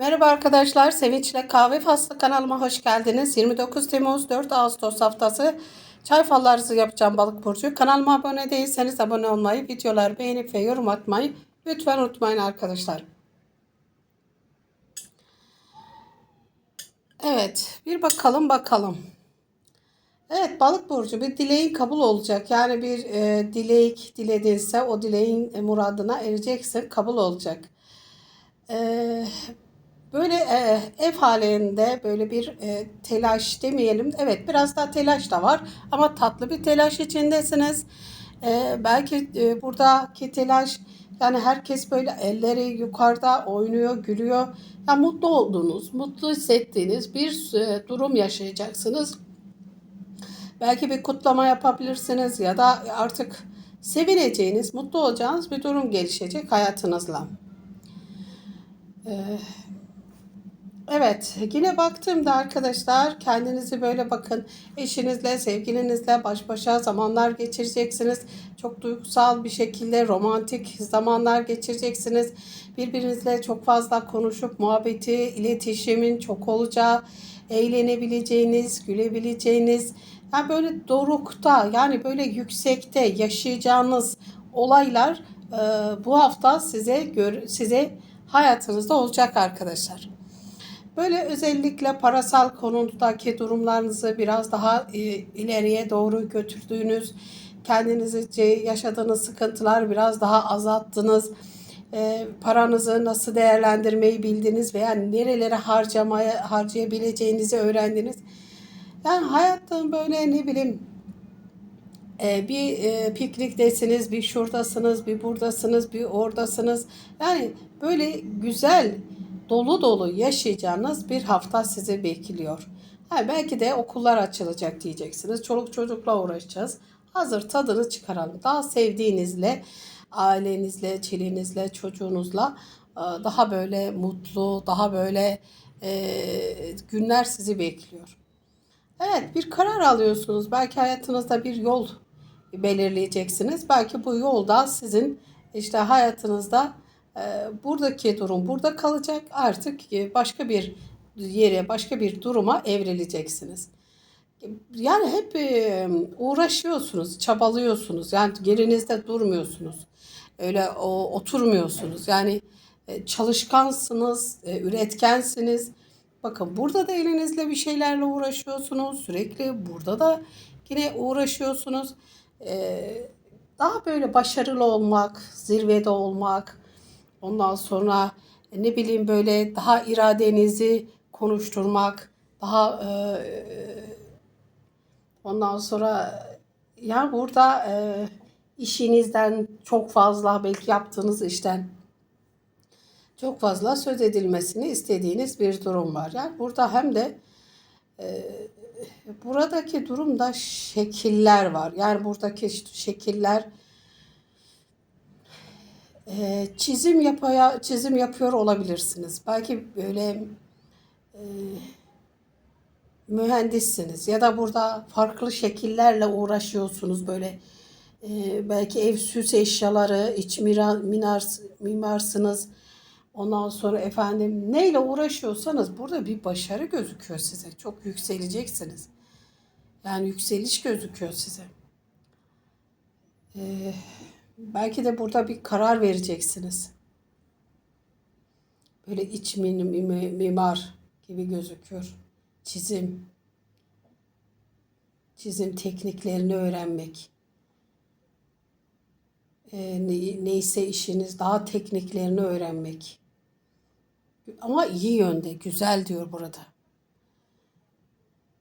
Merhaba arkadaşlar, Sevinç'le Kahve Faslı kanalıma hoş geldiniz. 29 Temmuz 4 Ağustos haftası çay fallarınızı yapacağım balık burcu. Kanalıma abone değilseniz abone olmayı, videoları beğenip ve yorum atmayı lütfen unutmayın arkadaşlar. Evet, bir bakalım bakalım. Evet, balık burcu bir dileğin kabul olacak. Yani bir e, dilek diledinse o dileğin muradına ereceksin, kabul olacak. E, Böyle e, ev halinde böyle bir e, telaş demeyelim. Evet biraz daha telaş da var ama tatlı bir telaş içindesiniz. E, belki e, buradaki telaş yani herkes böyle elleri yukarıda oynuyor, gülüyor. Ya mutlu olduğunuz, mutlu hissettiğiniz bir e, durum yaşayacaksınız. Belki bir kutlama yapabilirsiniz ya da artık sevineceğiniz, mutlu olacağınız bir durum gelişecek hayatınızla. Evet, yine baktığımda arkadaşlar kendinizi böyle bakın eşinizle, sevgilinizle baş başa zamanlar geçireceksiniz. Çok duygusal bir şekilde romantik zamanlar geçireceksiniz. Birbirinizle çok fazla konuşup muhabbeti, iletişimin çok olacağı, eğlenebileceğiniz, gülebileceğiniz, yani böyle dorukta yani böyle yüksekte yaşayacağınız olaylar e, bu hafta size gör, size hayatınızda olacak arkadaşlar. Böyle özellikle parasal konudaki durumlarınızı biraz daha e, ileriye doğru götürdüğünüz, kendinizce yaşadığınız sıkıntılar biraz daha azalttınız. E, paranızı nasıl değerlendirmeyi bildiniz veya nerelere harcamaya harcayabileceğinizi öğrendiniz. Yani hayatta böyle ne bileyim e, bir e, pikniktesiniz, bir şuradasınız, bir buradasınız, bir oradasınız. Yani böyle güzel dolu dolu yaşayacağınız bir hafta sizi bekliyor. Ha, belki de okullar açılacak diyeceksiniz. Çoluk çocukla uğraşacağız. Hazır tadını çıkaralım. Daha sevdiğinizle, ailenizle, çilinizle, çocuğunuzla e, daha böyle mutlu, daha böyle e, günler sizi bekliyor. Evet bir karar alıyorsunuz. Belki hayatınızda bir yol belirleyeceksiniz. Belki bu yolda sizin işte hayatınızda buradaki durum burada kalacak. Artık e, başka bir yere, başka bir duruma evrileceksiniz. Yani hep e, uğraşıyorsunuz, çabalıyorsunuz. Yani yerinizde durmuyorsunuz. Öyle oturmuyorsunuz. Yani e, çalışkansınız, üretkensiniz. Bakın burada da elinizle bir şeylerle uğraşıyorsunuz. Sürekli burada da yine uğraşıyorsunuz. E, daha böyle başarılı olmak, zirvede olmak, ondan sonra e, ne bileyim böyle daha iradenizi konuşturmak, daha e, ondan sonra yani burada e, işinizden çok fazla belki yaptığınız işten çok fazla söz edilmesini istediğiniz bir durum var. Yani burada hem de e, buradaki durumda şekiller var. Yani buradaki şekiller e, çizim yapaya çizim yapıyor olabilirsiniz. Belki böyle e, mühendissiniz ya da burada farklı şekillerle uğraşıyorsunuz böyle e, belki ev süs eşyaları, iç mimar, mimarsınız. Ondan sonra efendim neyle uğraşıyorsanız burada bir başarı gözüküyor size. Çok yükseleceksiniz. Yani yükseliş gözüküyor size. Ee, belki de burada bir karar vereceksiniz. Böyle iç mimar gibi gözüküyor. Çizim. Çizim tekniklerini öğrenmek. Ee, neyse işiniz daha tekniklerini öğrenmek. Ama iyi yönde, güzel diyor burada.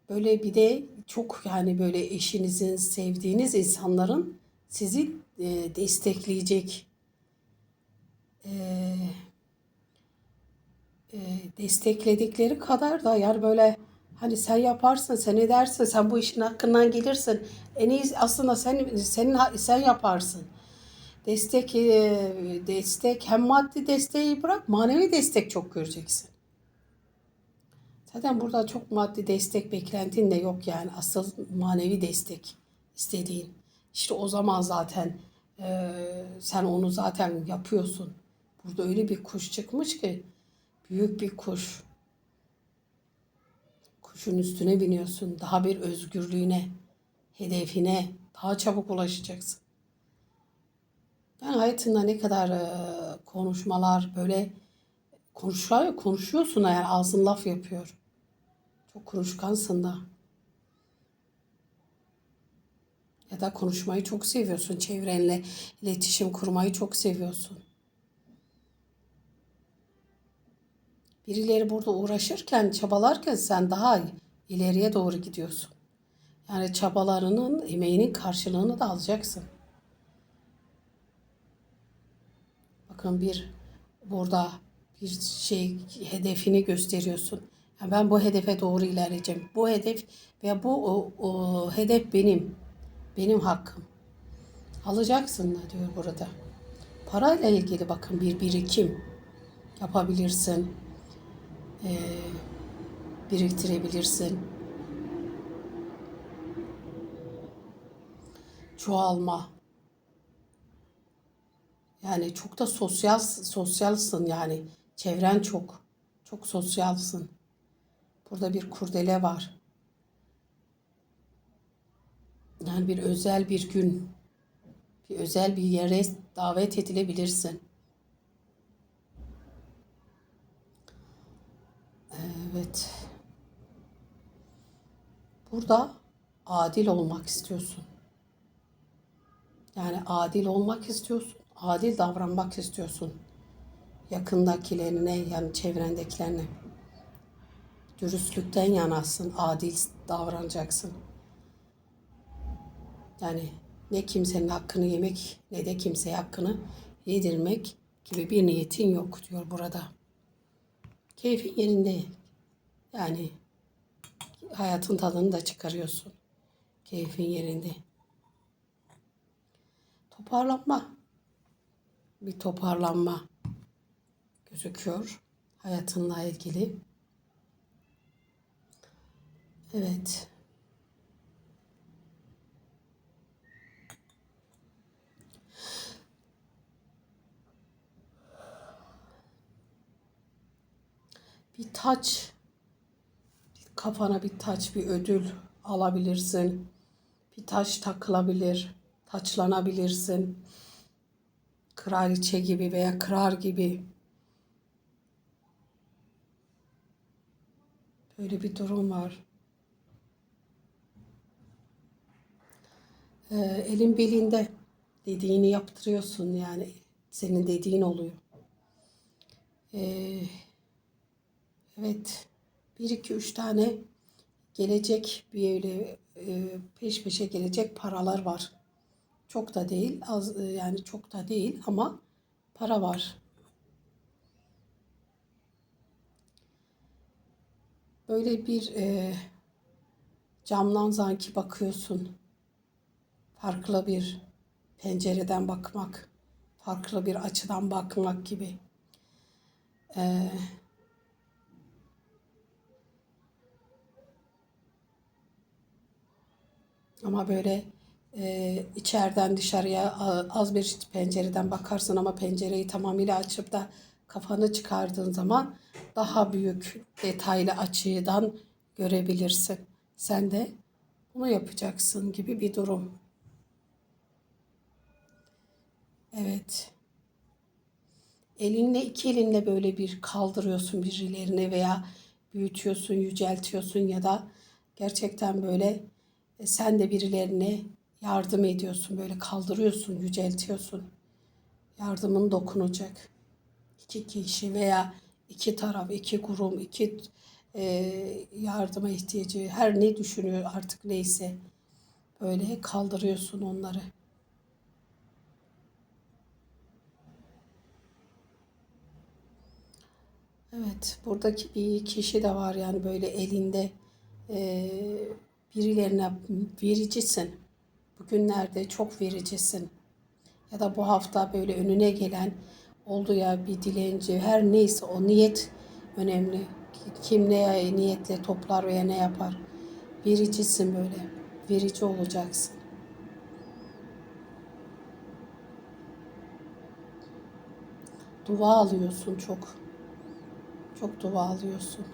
Böyle bir de çok yani böyle eşinizin, sevdiğiniz insanların sizi e, destekleyecek e, e, destekledikleri kadar da yani böyle hani sen yaparsın, sen edersin, sen bu işin hakkından gelirsin. En iyi aslında sen senin sen yaparsın destek e, destek hem maddi desteği bırak manevi destek çok göreceksin. Zaten burada çok maddi destek beklentin de yok yani asıl manevi destek istediğin. İşte o zaman zaten e, sen onu zaten yapıyorsun. Burada öyle bir kuş çıkmış ki Büyük bir kuş. Kuşun üstüne biniyorsun. Daha bir özgürlüğüne, hedefine daha çabuk ulaşacaksın. Yani hayatında ne kadar e, konuşmalar böyle konuşuyor, konuşuyorsun eğer ağzın laf yapıyor. Çok konuşkansın da. Ya da konuşmayı çok seviyorsun. Çevrenle iletişim kurmayı çok seviyorsun. Birileri burada uğraşırken, çabalarken sen daha ileriye doğru gidiyorsun. Yani çabalarının, emeğinin karşılığını da alacaksın. Bakın bir burada bir şey hedefini gösteriyorsun. Yani ben bu hedefe doğru ilerleyeceğim. Bu hedef ve bu o, o hedef benim. Benim hakkım. Alacaksın da diyor burada. Parayla ilgili bakın bir birikim yapabilirsin. Ee, biriktirebilirsin. Çoğalma. Yani çok da sosyal sosyalsın yani. Çevren çok. Çok sosyalsın. Burada bir kurdele var. Yani bir özel bir gün, bir özel bir yere davet edilebilirsin. Evet. Burada adil olmak istiyorsun. Yani adil olmak istiyorsun. Adil davranmak istiyorsun. Yakındakilerine yani çevrendekilerine. Dürüstlükten yanasın. Adil davranacaksın. Yani ne kimsenin hakkını yemek ne de kimseye hakkını yedirmek gibi bir niyetin yok diyor burada. Keyfin yerinde. Yani hayatın tadını da çıkarıyorsun. Keyfin yerinde. Toparlanma. Bir toparlanma gözüküyor hayatınla ilgili. Evet. Bir taç, kafana bir taç, bir ödül alabilirsin. Bir taş takılabilir, taçlanabilirsin. Kraliçe gibi veya kral gibi. Böyle bir durum var. Ee, elin belinde dediğini yaptırıyorsun yani senin dediğin oluyor. Ee, Evet. Bir iki üç tane gelecek böyle e, peş peşe gelecek paralar var. Çok da değil, az e, yani çok da değil ama para var. Böyle bir e, camdan sanki bakıyorsun. Farklı bir pencereden bakmak, farklı bir açıdan bakmak gibi. Eee Ama böyle e, içeriden dışarıya az bir pencereden bakarsın ama pencereyi tamamıyla açıp da kafanı çıkardığın zaman daha büyük detaylı açıdan görebilirsin. Sen de bunu yapacaksın gibi bir durum. Evet. Elinle iki elinle böyle bir kaldırıyorsun birilerine veya büyütüyorsun, yüceltiyorsun ya da gerçekten böyle e, sen de birilerine yardım ediyorsun, böyle kaldırıyorsun, yüceltiyorsun. Yardımın dokunacak. İki kişi veya iki taraf, iki kurum, iki e, yardıma ihtiyacı, her ne düşünüyor artık neyse böyle kaldırıyorsun onları. Evet, buradaki bir kişi de var yani böyle elinde e, birilerine vericisin. Bugünlerde çok vericisin. Ya da bu hafta böyle önüne gelen oldu ya bir dilenci her neyse o niyet önemli. Kim ne niyetle toplar veya ne yapar. Vericisin böyle. Verici olacaksın. Dua alıyorsun çok. Çok dua alıyorsun.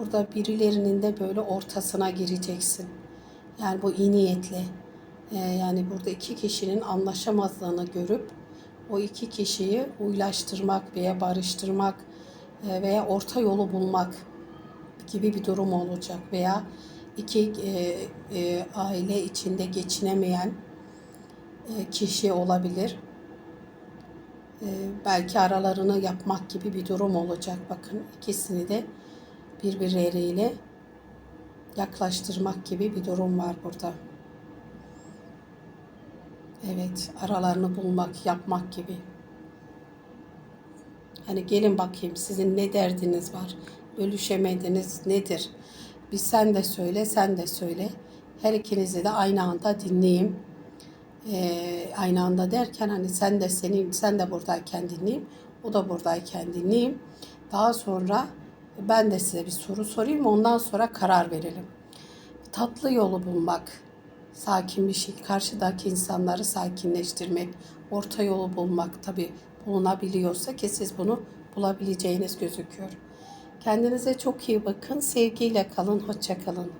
Burada birilerinin de böyle ortasına gireceksin. Yani bu iyi niyetli. Ee, yani burada iki kişinin anlaşamazlığını görüp o iki kişiyi uylaştırmak veya barıştırmak e, veya orta yolu bulmak gibi bir durum olacak veya iki e, e, aile içinde geçinemeyen e, kişi olabilir. E, belki aralarını yapmak gibi bir durum olacak. Bakın ikisini de birbirleriyle yaklaştırmak gibi bir durum var burada. Evet, aralarını bulmak, yapmak gibi. Hani gelin bakayım sizin ne derdiniz var? Bölüşemediniz nedir? Bir sen de söyle, sen de söyle. Her ikinizi de aynı anda dinleyeyim. Ee, aynı anda derken hani sen de senin sen de buradayken dinleyeyim. O da buradayken dinleyeyim. Daha sonra ben de size bir soru sorayım. Ondan sonra karar verelim. Tatlı yolu bulmak, sakin bir şey, karşıdaki insanları sakinleştirmek, orta yolu bulmak tabi bulunabiliyorsa ki siz bunu bulabileceğiniz gözüküyor. Kendinize çok iyi bakın, sevgiyle kalın, hoşça kalın.